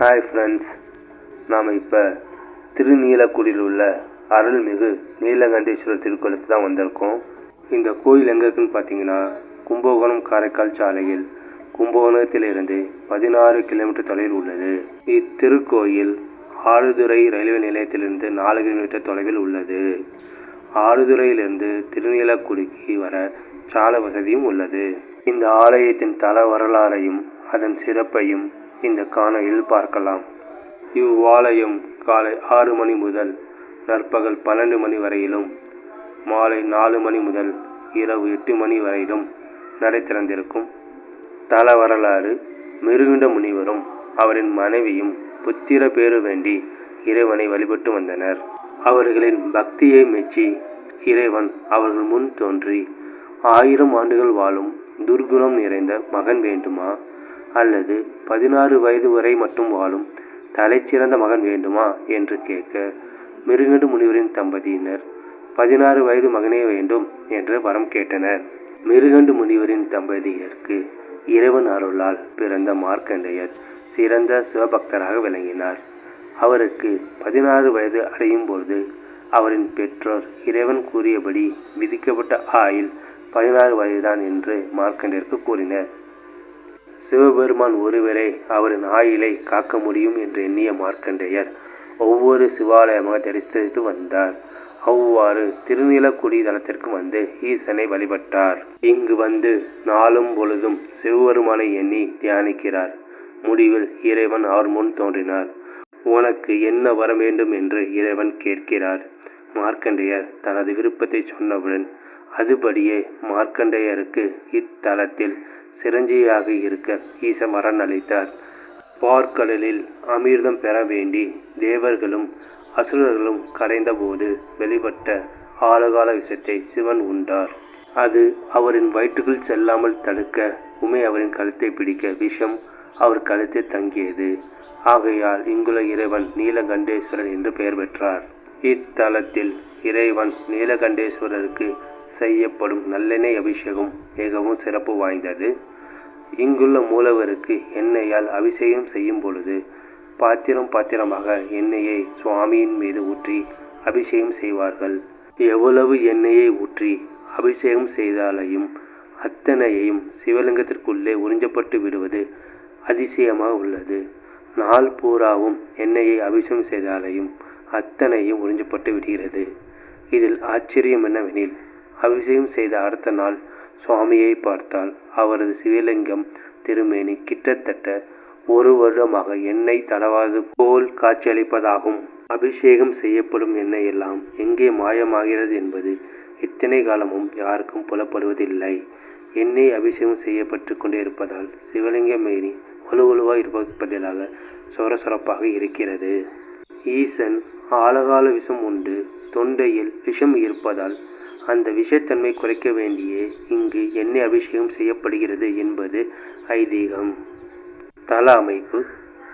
Hi friends நாம் இப்போ திருநீலக்குடியில் உள்ள அருள்மிகு நீலகண்டேஸ்வரர் திருக்கோயிலுக்கு தான் வந்திருக்கோம். இந்த கோயில் எங்கே இருக்குன்னு பார்த்தீங்கன்னா கும்பகோணம் காரைக்கால் சாலையில் கும்பகோணத்திலிருந்து பதினாறு கிலோமீட்டர் தொலைவில் உள்ளது. இத்திருக்கோயில் ஆடுதுறை ரயில்வே நிலையத்திலிருந்து நாலு கிலோமீட்டர் தொலைவில் உள்ளது. ஆடுதுறையிலிருந்து திருநீலக்குடிக்கு வர சாலை வசதியும் உள்ளது. இந்த ஆலயத்தின் தல வரலாறையும் அதன் சிறப்பையும் இந்த காணொலியில் பார்க்கலாம். இவ்வாலயம் காலை ஆறு மணி முதல் நற்பகல் பன்னெண்டு மணி வரையிலும் மாலை நாலு மணி முதல் இரவு எட்டு மணி வரையிலும் நடை திறந்திருக்கும். தல வரலாறு மிருகுண்ட முனிவரும் அவரின் மனைவியும் புத்திர பேறு வேண்டி இறைவனை வழிபட்டு வந்தனர். அவர்களின் பக்தியை மெச்சி இறைவன் அவர்கள் முன் தோன்றி ஆயிரம் ஆண்டுகள் வாழும் துர்குணம் நிறைந்த மகன் வேண்டுமா? அல்லது பதினாறு வயது வரை மட்டும் வாழும் தலைச்சிறந்த மகன் வேண்டுமா என்று கேட்க மிருகண்டு முனிவரின் தம்பதியினர் பதினாறு வயது மகனே வேண்டும் என்று வரம் கேட்டனர். மிருகண்டு முனிவரின் தம்பதியருக்கு இறைவன் அருளால் பிறந்த மார்க்கண்டேயர் சிறந்த சிவபக்தராக விளங்கினார். அவருக்கு பதினாறு வயது அடையும் பொழுது அவரின் பெற்றோர் இறைவன் கூறியபடி விதிக்கப்பட்ட ஆயில் பதினாறு வயதுதான் என்று மார்க்கண்டேயருக்கு கூறினர். சிவபெருமான் ஒருவரே அவரின் ஆயிலை காக்க முடியும் என்று எண்ணிய மார்க்கண்டேயர் ஒவ்வொரு சிவாலயமாக தரிசித்து வந்தார். அவ்வாறு திருநீலக்குடி தலத்திற்கு வந்து ஈசனை வழிபட்டார். இங்கு வந்து நாளும் பொழுதும் சிவபெருமானை எண்ணி தியானிக்கிறார். முடிவில் இறைவன் அவர் முன் தோன்றினார். உனக்கு என்ன வர வேண்டும் என்று இறைவன் கேட்கிறார். மார்க்கண்டேயர் தனது விருப்பத்தை சொன்னவுடன் அதுபடியே மார்க்கண்டேயருக்கு இத்தலத்தில் சிரஞ்சியாக இருக்க ஈச வரன் அளித்தார் பார்க்கடலில் அமிர்தம் பெற வேண்டி தேவர்களும் அசுரர்களும் கரைந்தபோது வெளிப்பட்ட ஆழகால விஷத்தை சிவன் உண்டார். அது அவரின் வயிற்றுக்குள் செல்லாமல் தடுக்க உமை அவரின் கழுத்தை பிடிக்க விஷம் அவர் கழுத்தில் தங்கியது. ஆகையால் இங்குள்ள இறைவன் நீலகண்டேஸ்வரர் என்று பெயர் பெற்றார். இத்தலத்தில் இறைவன் நீலகண்டேஸ்வரருக்கு செய்யப்படும் நல்லெண்ணெய் அபிஷேகம் மிகவும் சிறப்பு வாய்ந்தது. இங்குள்ள மூலவருக்கு எண்ணெயால் அபிஷேகம் செய்யும் பொழுது பாத்திரம் பாத்திரமாக எண்ணெயை சுவாமியின் மீது ஊற்றி அபிஷேகம் செய்வார்கள். எவ்வளவு எண்ணெயை ஊற்றி அபிஷேகம் செய்தாலையும் அத்தனையையும் சிவலிங்கத்திற்குள்ளே உறிஞ்சப்பட்டு விடுவது அதிசயமாக உள்ளது. நாள் பூராவும் எண்ணெயை அபிஷேகம் செய்தாலையும் அத்தனையும் உறிஞ்சப்பட்டு விடுகிறது. இதில் ஆச்சரியம் என்னவெனில் அபிஷேகம் செய்த அடுத்த நாள் சுவாமியை பார்த்தால் அவரது சிவலிங்கம் திருமேனி கிட்டத்தட்ட ஒரு வருடமாக எண்ணெய் தடவாது போல் காட்சியளிப்பதாகும். அபிஷேகம் செய்யப்படும் எண்ணெய் எல்லாம் எங்கே மாயமாகிறது என்பது இத்தனை காலமும் யாருக்கும் புலப்படுவதில்லை. எண்ணெய் அபிஷேகம் செய்யப்பட்டு கொண்டே இருப்பதால் சிவலிங்கம் மேரி வலுவலுவாக இருப்பதற்கு பதிலாக சொர சொரப்பாக இருக்கிறது. ஈசன் ஆழகால விஷம் உண்டு தொண்டையில் விஷம் இருப்பதால் அந்த விஷத்தன்மை குறைக்க வேண்டியே இங்கு எண்ணெய் அபிஷேகம் செய்யப்படுகிறது என்பது ஐதீகம். தல அமைப்பு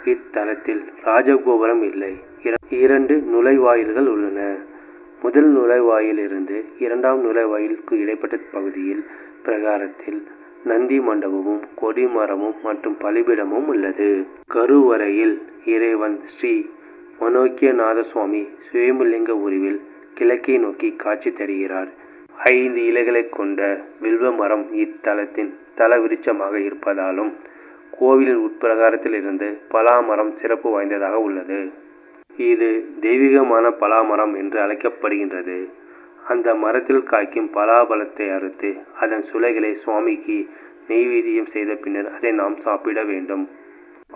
இத்தலத்தில் ராஜகோபுரம் இல்லை. இரண்டு நுழைவாயில்கள் உள்ளன. முதல் நுழைவாயிலிருந்து இரண்டாம் நுழைவாயிலுக்கு இடைப்பட்ட பகுதியில் பிரகாரத்தில் நந்தி மண்டபமும் கொடிமரமும் மற்றும் பலிபிடமும் உள்ளது. கருவறையில் இறைவன் ஸ்ரீ மனோக்கியநாத சுவாமி சுயம்புலிங்க உருவில் கிழக்கை நோக்கி காட்சி தருகிறார். ஐந்து இலைகளை கொண்ட வில்வ மரம் இத்தலத்தின் தல விருட்சமாக இருப்பதாலும் கோவிலின் உட்பிரகாரத்தில் இருந்து பலாமரம் சிறப்பு வாய்ந்ததாக உள்ளது. இது தெய்வீகமான பலாமரம் என்று அழைக்கப்படுகின்றது. அந்த மரத்தில் காய்க்கும் பலாபலத்தை அறுத்து அதன் சுலைகளை சுவாமிக்கு நெய்வேதியம் செய்த பின்னர் அதை நாம் சாப்பிட வேண்டும்.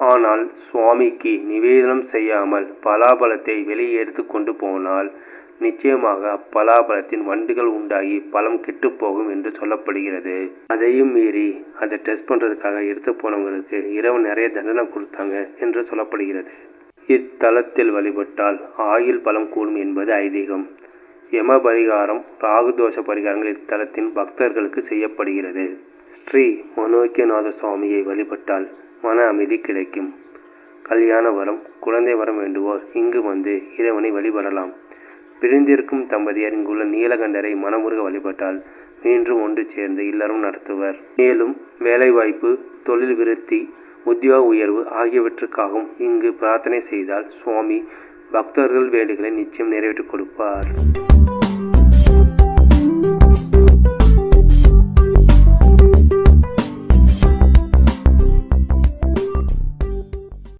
ஆனால் சுவாமிக்கு நிவேதனம் செய்யாமல் பலாபலத்தை வெளியே எடுத்து கொண்டு போனால் நிச்சயமாக அப்பலாபலத்தின் வண்டுகள் உண்டாகி பழம் கெட்டுப்போகும் என்று சொல்லப்படுகிறது. அதையும் மீறி அதை டெஸ்ட் பண்ணுறதுக்காக எடுத்து போனவங்களுக்கு இரவு நிறைய தண்டனை கொடுத்தாங்க என்று சொல்லப்படுகிறது. இத்தலத்தில் வழிபட்டால் ஆயுள் பலம் கூடும் என்பது ஐதீகம். யம பரிகாரம் ராகுதோஷ பரிகாரங்கள் இத்தலத்தின் பக்தர்களுக்கு செய்யப்படுகிறது. ஸ்ரீ மனோக்கியநாத சுவாமியை வழிபட்டால் மன அமைதி கிடைக்கும். கல்யாண வரம் குழந்தை வரம் வேண்டுவோர் இங்கு வந்து இறைவனை வழிபடலாம். பிரிந்திருக்கும் தம்பதியர் இங்குள்ள நீலகண்டரை மனமுருக வழிபட்டால் மீண்டும் ஒன்று சேர்ந்து இல்லறம் நடத்துவர். மேலும் வேலைவாய்ப்பு தொழில் விருத்தி உத்தியோக உயர்வு ஆகியவற்றுக்காகவும் இங்கு பிரார்த்தனை செய்தால் சுவாமி பக்தர்கள் வேண்டுகளை நிச்சயம் நிறைவேற்றிக் கொடுப்பார்.